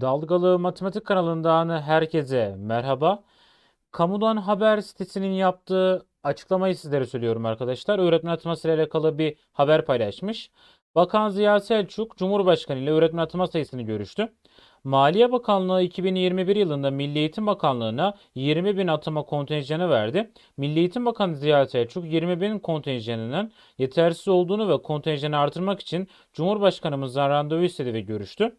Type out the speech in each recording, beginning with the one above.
Dalgalı Matematik kanalından herkese merhaba. Kamudan Haber sitesinin yaptığı açıklamayı sizlere söylüyorum arkadaşlar. Öğretmen ataması ile alakalı bir haber paylaşmış. Bakan Ziya Selçuk, Cumhurbaşkanı ile öğretmen atama sayısını görüştü. Maliye Bakanlığı 2021 yılında Milli Eğitim Bakanlığı'na 20 bin atama kontenjanı verdi. Milli Eğitim Bakanı Ziya Selçuk 20 bin kontenjanının yetersiz olduğunu ve kontenjanı artırmak için Cumhurbaşkanımızdan randevu istedi ve görüştü.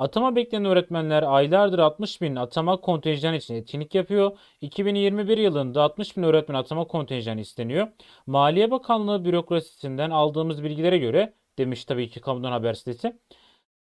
Atama bekleyen öğretmenler aylardır 60 bin atama kontenjanı için etkinlik yapıyor. 2021 yılında 60 bin öğretmen atama kontenjanı isteniyor. Maliye Bakanlığı bürokrasisinden aldığımız bilgilere göre demiş tabii ki kamudan haber sitesi.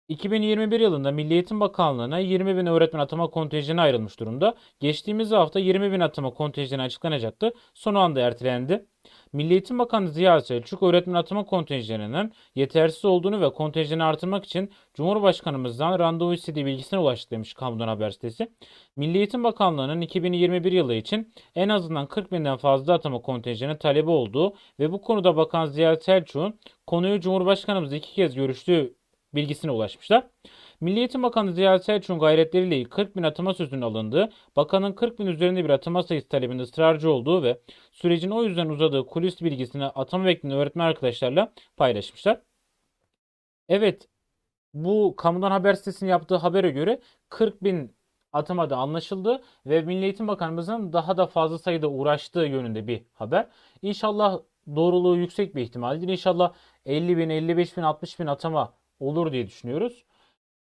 2021 yılında Milli Eğitim Bakanlığı'na 20 bin öğretmen atama kontenjanı ayrılmış durumda. Geçtiğimiz hafta 20 bin atama kontenjanı açıklanacaktı. Son anda ertelendi. Milli Eğitim Bakanı Ziya Selçuk öğretmen atama kontenjanının yetersiz olduğunu ve kontenjanı artırmak için Cumhurbaşkanımızdan randevu istediği bilgisine ulaştı demiş Kamudan Haber sitesi. Milli Eğitim Bakanlığı'nın 2021 yılı için en azından 40 binden fazla atama kontenjanı talebi olduğu ve bu konuda Bakan Ziya Selçuk'un konuyu Cumhurbaşkanımızla iki kez görüştüğü bilgisine ulaşmışlar. Milli Eğitim Bakanı Ziya Selçuk'un gayretleriyle 40 bin atama sözünün alındığı, bakanın 40 bin üzerinde bir atama sayısı talebinde ısrarcı olduğu ve sürecin o yüzden uzadığı kulis bilgisini atama bekleyen öğretmen arkadaşlarla paylaşmışlar. Evet, bu kamudan haber sitesinin yaptığı habere göre 40 bin atamada anlaşıldı ve Milli Eğitim Bakanımızın daha da fazla sayıda uğraştığı yönünde bir haber. İnşallah doğruluğu yüksek bir ihtimaldir. İnşallah 50 bin, 55 bin, 60 bin atama olur diye düşünüyoruz.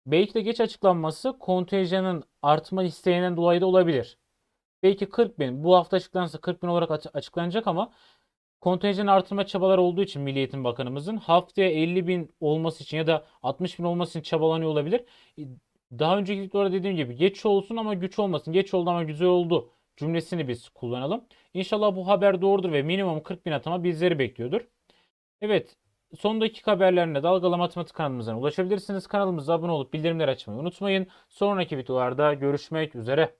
Belki de geç açıklanması kontenjanın artma isteğinden dolayı da olabilir. Belki 40 bin. Bu hafta açıklanırsa 40 bin olarak açıklanacak ama kontenjan artırma çabaları olduğu için Milli Eğitim Bakanımızın haftaya 50 bin olması için ya da 60 bin olması için çabalanıyor olabilir. Daha önceki videolarda dediğim gibi geç olsun ama güç olmasın. Geç oldu ama güzel oldu cümlesini biz kullanalım. İnşallah bu haber doğrudur ve minimum 40 bin atama bizleri bekliyordur. Evet son dakika haberlerine Dalgalı Matematik kanalımızdan ulaşabilirsiniz. Kanalımıza abone olup bildirimleri açmayı unutmayın. Sonraki videolarda görüşmek üzere.